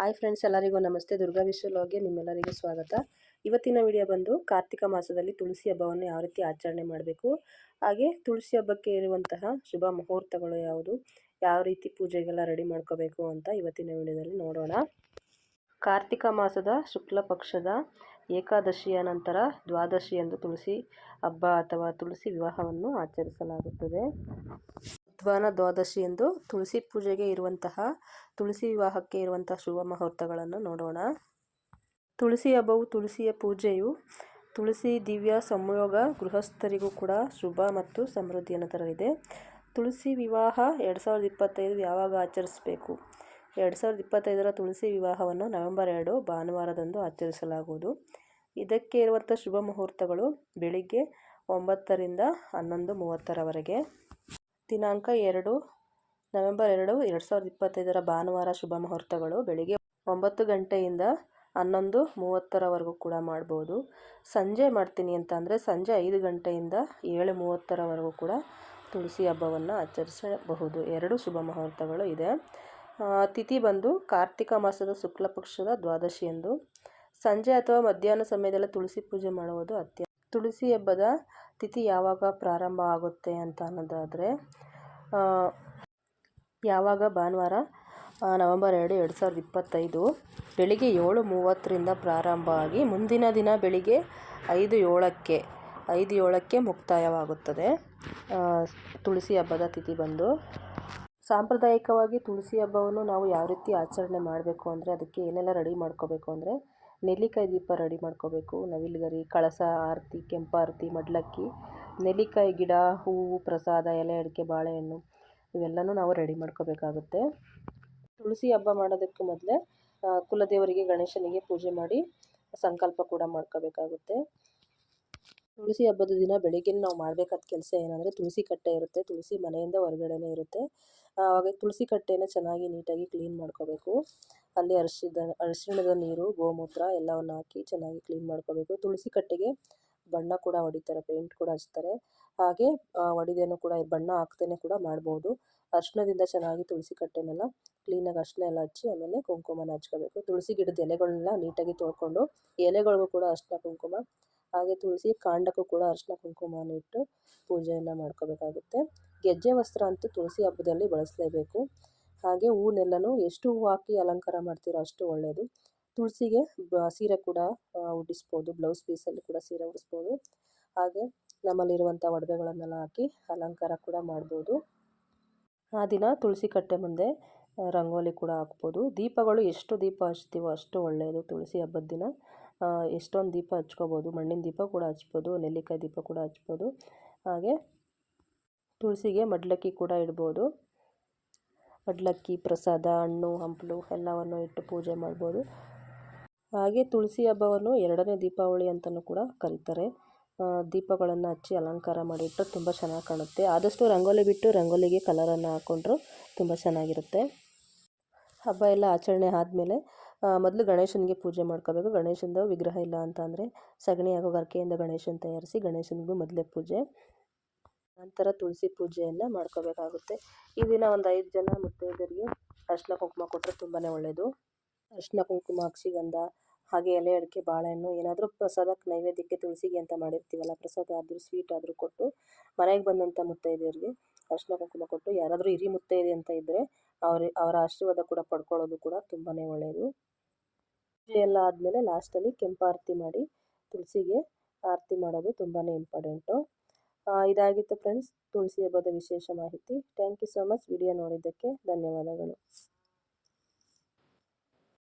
Hi friends, ಎಲ್ಲರಿಗೂ ನಮಸ್ತೆ. ದುರ್ಗಾ ವಿಶ್ವಲೋಗೆ ನಿಮ್ಮೆಲ್ಲರಿಗೂ ಸ್ವಾಗತ. ಇವತ್ತಿನ ವಿಡಿಯೋ ಬಂದು ಕಾರ್ತಿಕ ಮಾಸದಲ್ಲಿ ತುಳಸಿ ಹಬ್ಬವನ್ನು ಯಾವ ರೀತಿ ಆಚರಣೆ ಮಾಡಬೇಕು? ಹಾಗೆ ತುಳಸಿ ಹಬ್ಬಕ್ಕೆ ಇರುವಂತಹ ಶುಭ ಮುಹೂರ್ತಗಳು ಯಾವುದು? ಯಾವ ರೀತಿ ಪೂಜೆಗೆಲ್ಲ ರೆಡಿ ಮಾಡ್ಕೋಬೇಕು ಅಂತ ಇವತ್ತಿನ ವಿಡಿಯೋದಲ್ಲಿ ನೋಡೋಣ. ಕಾರ್ತಿಕ ಮಾಸದ ಶುಕ್ಲ ಪಕ್ಷದ ಏಕಾದಶಿಯ ನಂತರ ದ್ವಾದಶಿ ಎಂದು ತುಳಸಿ ಹಬ್ಬ ಅಥವಾ ತುಳಸಿ ವಿವಾಹವನ್ನು ಆಚರಿಸಲಾಗುತ್ತದೆ. ಧ್ವಾನ ದ್ವಾದಶಿ ಎಂದು ತುಳಸಿ ಪೂಜೆಗೆ ಇರುವಂತಹ, ತುಳಸಿ ವಿವಾಹಕ್ಕೆ ಇರುವಂತಹ ಶುಭ ಮುಹೂರ್ತಗಳನ್ನು ನೋಡೋಣ. ತುಳಸಿ ಹಬ್ಬವು ತುಳಸಿಯ ಪೂಜೆಯು ತುಳಸಿ ದಿವ್ಯ ಸಂಯೋಗ ಗೃಹಸ್ಥರಿಗೂ ಕೂಡ ಶುಭ ಮತ್ತು ಸಮೃದ್ಧಿಯನ್ನು ತರಲಿದೆ. ತುಳಸಿ ವಿವಾಹ ಎರಡು ಸಾವಿರದ ಇಪ್ಪತ್ತೈದು ಯಾವಾಗ ಆಚರಿಸಬೇಕು? ಎರಡು ಸಾವಿರದ ಇಪ್ಪತ್ತೈದರ ತುಳಸಿ ವಿವಾಹವನ್ನು ನವೆಂಬರ್ ಎರಡು ಭಾನುವಾರದಂದು ಆಚರಿಸಲಾಗುವುದು. ಇದಕ್ಕೆ ಇರುವಂಥ ಶುಭ ಮುಹೂರ್ತಗಳು ಬೆಳಿಗ್ಗೆ ಒಂಬತ್ತರಿಂದ ಹನ್ನೊಂದು ಮೂವತ್ತರವರೆಗೆ. ದಿನಾಂಕ ಎರಡು, ನವೆಂಬರ್ ಎರಡು ಎರಡು ಸಾವಿರದ ಇಪ್ಪತ್ತೈದರ ಭಾನುವಾರ ಶುಭ ಮುಹೂರ್ತಗಳು. ಬೆಳಿಗ್ಗೆ ಒಂಬತ್ತು ಗಂಟೆಯಿಂದ ಹನ್ನೊಂದು ಮೂವತ್ತರವರೆಗೂ ಕೂಡ ಮಾಡ್ಬೋದು. ಸಂಜೆ ಮಾಡ್ತೀನಿ ಅಂತ ಅಂದರೆ ಸಂಜೆ ಐದು ಗಂಟೆಯಿಂದ ಏಳು ಮೂವತ್ತರವರೆಗೂ ಕೂಡ ತುಳಸಿ ಹಬ್ಬವನ್ನು ಆಚರಿಸಬಹುದು. ಎರಡು ಶುಭ ಮುಹೂರ್ತಗಳು ಇದೆ. ತಿಥಿ ಬಂದು ಕಾರ್ತಿಕ ಮಾಸದ ಶುಕ್ಲಪಕ್ಷದ ದ್ವಾದಶಿ ಎಂದು. ಸಂಜೆ ಅಥವಾ ಮಧ್ಯಾಹ್ನ ಸಮಯದಲ್ಲಿ ತುಳಸಿ ಪೂಜೆ ಮಾಡುವುದು ಅತ್ಯ ತುಳಸಿ ಹಬ್ಬದ ತಿಥಿ ಯಾವಾಗ ಪ್ರಾರಂಭ ಆಗುತ್ತೆ ಅಂತ ಅನ್ನೋದಾದರೆ ಯಾವಾಗ ಭಾನುವಾರ ನವಂಬರ್ ಎರಡು ಎರಡು ಸಾವಿರದ ಇಪ್ಪತ್ತೈದು. ಬೆಳಿಗ್ಗೆ ಏಳು ಮೂವತ್ತರಿಂದ ಪ್ರಾರಂಭ ಆಗಿ ಮುಂದಿನ ದಿನ ಬೆಳಿಗ್ಗೆ ಐದು ಏಳಕ್ಕೆ ಐದು ಏಳಕ್ಕೆ ಮುಕ್ತಾಯವಾಗುತ್ತದೆ ತುಳಸಿ ಹಬ್ಬದ ತಿಥಿ ಬಂದು. ಸಾಂಪ್ರದಾಯಿಕವಾಗಿ ತುಳಸಿ ಹಬ್ಬವನ್ನು ನಾವು ಯಾವ ರೀತಿ ಆಚರಣೆ ಮಾಡಬೇಕು ಅಂದರೆ, ಅದಕ್ಕೆ ಏನೆಲ್ಲ ರೆಡಿ ಮಾಡ್ಕೋಬೇಕು ಅಂದರೆ ನೆಲ್ಲಿಕಾಯಿ ದೀಪ ರೆಡಿ ಮಾಡ್ಕೋಬೇಕು. ನವಿಲುಗರಿ ಕಳಸ, ಆರತಿ ಕೆಂಪಾರತಿ ಮಡ್ಲಕ್ಕಿ, ನೆಲ್ಲಿಕಾಯಿ ಗಿಡ, ಹೂವು, ಪ್ರಸಾದ, ಎಲೆ, ಅಡಿಕೆ, ಬಾಳೆಹಣ್ಣು ಇವೆಲ್ಲನೂ ನಾವು ರೆಡಿ ಮಾಡ್ಕೋಬೇಕಾಗುತ್ತೆ. ತುಳಸಿ ಹಬ್ಬ ಮಾಡೋದಕ್ಕೆ ಮೊದಲೇ ಕುಲದೇವರಿಗೆ, ಗಣೇಶನಿಗೆ ಪೂಜೆ ಮಾಡಿ ಸಂಕಲ್ಪ ಕೂಡ ಮಾಡ್ಕೋಬೇಕಾಗುತ್ತೆ. ತುಳಸಿ ಹಬ್ಬದ ದಿನ ಬೆಳಿಗ್ಗೆ ನಾವು ಮಾಡಬೇಕಾದ ಕೆಲಸ ಏನಂದರೆ ತುಳಸಿ ಕಟ್ಟೆ ಇರುತ್ತೆ. ತುಳಸಿ ಮನೆಯಿಂದ ಹೊರಗಡೆನೇ ಇರುತ್ತೆ. ಆವಾಗ ತುಳಸಿ ಕಟ್ಟೆನ ಚೆನ್ನಾಗಿ ನೀಟಾಗಿ ಕ್ಲೀನ್ ಮಾಡ್ಕೋಬೇಕು. ಅಲ್ಲಿ ಅರಿಶಿದ, ಅರಿಶಿಣದ ನೀರು, ಗೋಮೂತ್ರ ಎಲ್ಲವನ್ನು ಹಾಕಿ ಚೆನ್ನಾಗಿ ಕ್ಲೀನ್ ಮಾಡ್ಕೋಬೇಕು. ತುಳಸಿ ಕಟ್ಟೆಗೆ ಬಣ್ಣ ಕೂಡ ಹೊಡಿತಾರೆ ಪೇಂಟ್ ಕೂಡ ಹಚ್ತಾರೆ. ಹಾಗೆ ಹೊಡಿದೇನೂ ಕೂಡ, ಬಣ್ಣ ಹಾಕ್ತೇನೆ ಕೂಡ ಮಾಡ್ಬೋದು. ಅರಿಶಿಣದಿಂದ ಚೆನ್ನಾಗಿ ತುಳಸಿ ಕಟ್ಟೆನೆಲ್ಲ ಕ್ಲೀನಾಗಿ ಅರಿಶಿಣ ಎಲ್ಲ ಹಚ್ಚಿ ಆಮೇಲೆ ಕುಂಕುಮನ ಹಚ್ಕೋಬೇಕು. ತುಳಸಿ ಗಿಡದ ಎಲೆಗಳನ್ನೆಲ್ಲ ನೀಟಾಗಿ ತೊಳ್ಕೊಂಡು ಎಲೆಗಳಿಗೂ ಕೂಡ ಅರಿಶಿಣ ಕುಂಕುಮ, ಹಾಗೆ ತುಳಸಿ ಕಾಂಡಕ್ಕೂ ಕೂಡ ಅರಿಶಿಣ ಕುಂಕುಮನ ಇಟ್ಟು ಪೂಜೆಯನ್ನು ಮಾಡ್ಕೋಬೇಕಾಗುತ್ತೆ. ಗೆಜ್ಜೆ ವಸ್ತ್ರ ಅಂತೂ ತುಳಸಿ ಹಬ್ಬದಲ್ಲಿ ಬಳಸಲೇಬೇಕು. ಹಾಗೆ ಹೂವನ್ನೆಲ್ಲನೂ ಎಷ್ಟು ಹೂವು ಹಾಕಿ ಅಲಂಕಾರ ಮಾಡ್ತೀರೋ ಅಷ್ಟು ಒಳ್ಳೆಯದು ತುಳಸಿಗೆ ಸೀರೆ ಕೂಡ ಉಡಿಸ್ಬೋದು, ಬ್ಲೌಸ್ ಪೀಸಲ್ಲಿ ಕೂಡ ಸೀರೆ ಉಡಿಸ್ಬೋದು. ಹಾಗೆ ನಮ್ಮಲ್ಲಿರುವಂಥ ಒಡವೆಗಳನ್ನೆಲ್ಲ ಹಾಕಿ ಅಲಂಕಾರ ಕೂಡ ಮಾಡ್ಬೋದು. ಆ ದಿನ ತುಳಸಿ ಕಟ್ಟೆ ಮುಂದೆ ರಂಗೋಲಿ ಕೂಡ ಹಾಕ್ಬೋದು. ದೀಪಗಳು ಎಷ್ಟು ದೀಪ ಹಚ್ತೀವೋ ಅಷ್ಟು ಒಳ್ಳೆಯದು ತುಳಸಿ ಹಬ್ಬದ ದಿನ. ಎಷ್ಟೊಂದು ದೀಪ ಹಚ್ಕೋಬೋದು. ಮಣ್ಣಿನ ದೀಪ ಕೂಡ ಹಚ್ಬೋದು, ನೆಲ್ಲಿಕಾಯಿ ದೀಪ ಕೂಡ ಹಚ್ಬೋದು. ಹಾಗೆ ತುಳಸಿಗೆ ಮಡ್ಲಕ್ಕಿ ಕೂಡ ಇಡ್ಬೋದು. ಮಡ್ಲಕ್ಕಿ ಪ್ರಸಾದ, ಹಣ್ಣು, ಹಂಪಲು ಎಲ್ಲವನ್ನು ಇಟ್ಟು ಪೂಜೆ ಮಾಡ್ಬೋದು. ಹಾಗೆ ತುಳಸಿ ಹಬ್ಬವನ್ನು ಎರಡನೇ ದೀಪಾವಳಿ ಅಂತಲೂ ಕೂಡ ಕರೀತಾರೆ. ದೀಪಗಳನ್ನು ಹಚ್ಚಿ ಅಲಂಕಾರ ಮಾಡಿಟ್ಟು ತುಂಬ ಚೆನ್ನಾಗಿ ಕಾಣುತ್ತೆ. ಆದಷ್ಟು ರಂಗೋಲಿ ಬಿಟ್ಟು ರಂಗೋಲಿಗೆ ಕಲರನ್ನು ಹಾಕ್ಕೊಂಡ್ರು ತುಂಬ ಚೆನ್ನಾಗಿರುತ್ತೆ. ಹಬ್ಬ ಎಲ್ಲ ಆಚರಣೆ ಆದಮೇಲೆ ಮೊದಲು ಗಣೇಶನಿಗೆ ಪೂಜೆ ಮಾಡ್ಕೋಬೇಕು. ಗಣೇಶನದು ವಿಗ್ರಹ ಇಲ್ಲ ಅಂತ ಅಂದರೆ ಸಗಣಿ ಹಾಗೂ ಗರ್ಕೆಯಿಂದ ಗಣೇಶನ ತಯಾರಿಸಿ ಗಣೇಶನಿಗೂ ಮೊದಲೇ ಪೂಜೆ. ನಂತರ ತುಳಸಿ ಪೂಜೆಯನ್ನು ಮಾಡ್ಕೋಬೇಕಾಗುತ್ತೆ. ಈ ದಿನ ಒಂದು ಐದು ಜನ ಮುತ್ತೈದೆಯರಿಗೆ ಅರಿಶಿನ ಕುಂಕುಮ ಕೊಟ್ಟರೆ ತುಂಬಾ ಒಳ್ಳೆಯದು ಅರಿಶಿನ ಕುಂಕುಮ, ಅಕ್ಷಿಗಂಧ, ಹಾಗೆ ಎಲೆ, ಅಡಿಕೆ, ಬಾಳೆಹಣ್ಣು ಏನಾದರೂ ಪ್ರಸಾದಕ್ಕೆ ನೈವೇದ್ಯಕ್ಕೆ ತುಳಸಿಗೆ ಅಂತ ಮಾಡಿರ್ತೀವಲ್ಲ, ಪ್ರಸಾದ ಆದರೂ ಸ್ವೀಟ್ ಆದರೂ ಕೊಟ್ಟು ಮನೆಗೆ ಬಂದಂಥ ಮುತ್ತೈದೆಯರಿಗೆ ಅರಿಶಿನ ಕುಂಕುಮ ಕೊಟ್ಟು ಯಾರಾದರೂ ಹಿರಿ ಮುತ್ತೈದೆ ಅಂತ ಇದ್ದರೆ ಅವ್ರ, ಅವರ ಆಶೀರ್ವಾದ ಕೂಡ ಪಡ್ಕೊಳ್ಳೋದು ಕೂಡ ತುಂಬಾ ಒಳ್ಳೆಯದು ಪೂಜೆ ಎಲ್ಲ ಆದಮೇಲೆ ಲಾಸ್ಟಲ್ಲಿ ಕೆಂಪಾರತಿ ಮಾಡಿ ತುಳಸಿಗೆ ಆರತಿ ಮಾಡೋದು ತುಂಬಾ ಇಂಪಾರ್ಟೆಂಟು ಇದಾಗಿತ್ತು ಫ್ರೆಂಡ್ಸ್ ತುಳಸಿ ಹಬ್ಬದ ವಿಶೇಷ ಮಾಹಿತಿ. Thank you so much video ನೋಡಿದ್ದಕ್ಕೆ ಧನ್ಯವಾದಗಳು.